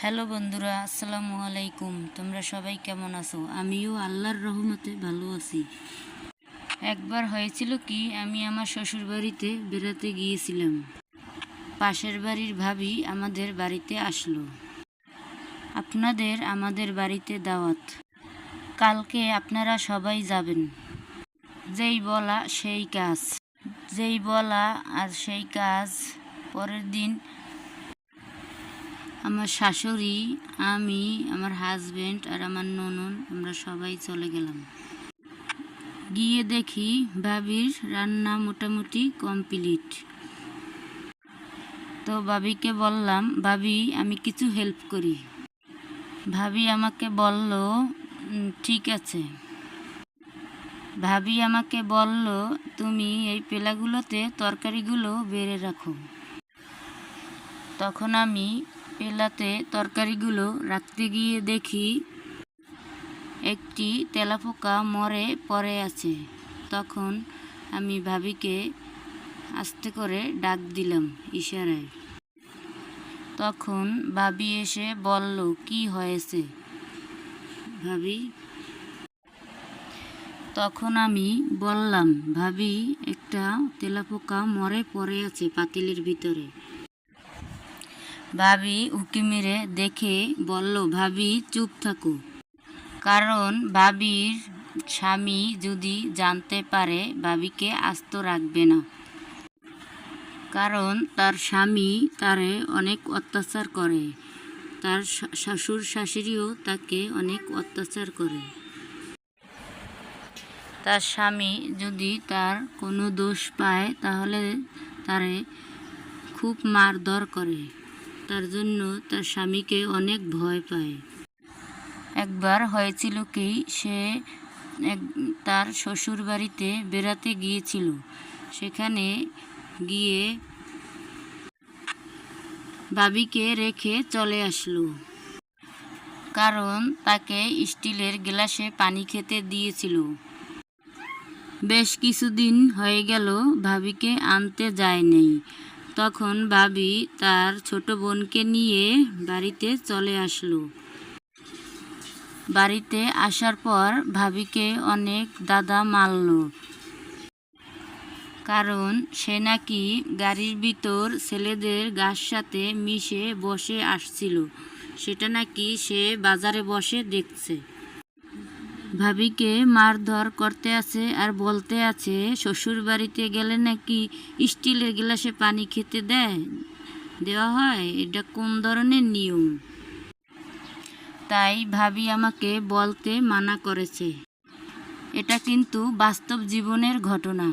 Hello বন্ধুরা, আসসালামু আলাইকুম। তোমরা সবাই কেমন আছো? আমিও আল্লাহর রহমতে ভালো আছি। একবার হয়েছিল কি, আমি আমার শ্বশুর বাড়িতে বেড়াতে গিয়েছিলাম। পাশের বাড়ির ভাবি আমাদের বাড়িতে আসলো। আপনাদের আমাদের বাড়িতে দাওয়াত। কালকে আপনারা সবাই যাবেন। যেই বলা সেই কাজ। যেই বলা আর সেই কাজ, পরের দিন আমার শাশুড়ি, আমি, আমার হাজবেন্ড আর আমার ননন, আমরা সবাই চলে গেলাম। গিয়ে দেখি ভাবির রান্না মোটামুটি কমপ্লিট তো ভাবিকে বললাম, ভাবি, আমি কিছু হেল্প করি। ভাবি আমাকে বলল ঠিক আছে। ভাবি আমাকে বলল, তুমি এই পেলাগুলোতে তরকারিগুলো বেড়ে রাখো। তখন আমি পেলাতে তরকারিগুলো রাখতে গিয়ে দেখি একটি তেলাপোকা মরে পড়ে আছে। তখন আমি ভাবিকে আস্তে করে ডাক দিলাম ইশারায়। তখন ভাবি এসে বলল, কি হয়েছে? ভাবি, তখন আমি বললাম, ভাবি, একটা তেলাপোকা মরে পড়ে আছে পাতিলের ভিতরে। ভাবি উকি মেরে দেখে বলল, ভাবি, চুপ থাকো। কারণ ভাবির স্বামী যদি জানতে পারে, ভাবিকে আস্ত রাখবে না। কারণ তার স্বামী তারে অনেক অত্যাচার করে। তার শা- শ্বশুর শাশুড়িও তাকে অনেক অত্যাচার করে। তার স্বামী যদি তার কোনো দোষ পায়, তাহলে তারে খুব মারধর করে। তার জন্য তার স্বামীকে অনেক ভয় পায়। একবার হয়েছিল কি, সে এক, তার শ্বশুর বাড়িতে বেড়াতে গিয়েছিল। সেখানে গিয়ে ভাবিকে রেখে চলে আসলো। কারণ তাকে স্টিলের গ্লাসে পানি খেতে দিয়েছিল। বেশ কিছুদিন হয়ে গেল, ভাবিকে আনতে যায়নি তখন ভাবি তার ছোট বোনকে নিয়ে বাড়িতে চলে আসলো। বাড়িতে আসার পর ভাবিকে অনেক দাদা মারল। কারণ সে নাকি গাড়ির ভিতর ছেলেদের গাছ সাথে মিশে বসে আসছিল। সেটা নাকি সে বাজারে বসে দেখছে। ভাবিকে মারধর করতে আছে আর বলতে আছে, শ্বশুর বাড়িতে গেলে নাকি স্টিলের গ্লাসে পানি খেতে দেয়? দেওয়া হয়? এটা কোন ধরনের নিয়ম? তাই ভাবি আমাকে বলতে মানা করেছে। এটা কিন্তু বাস্তব জীবনের ঘটনা।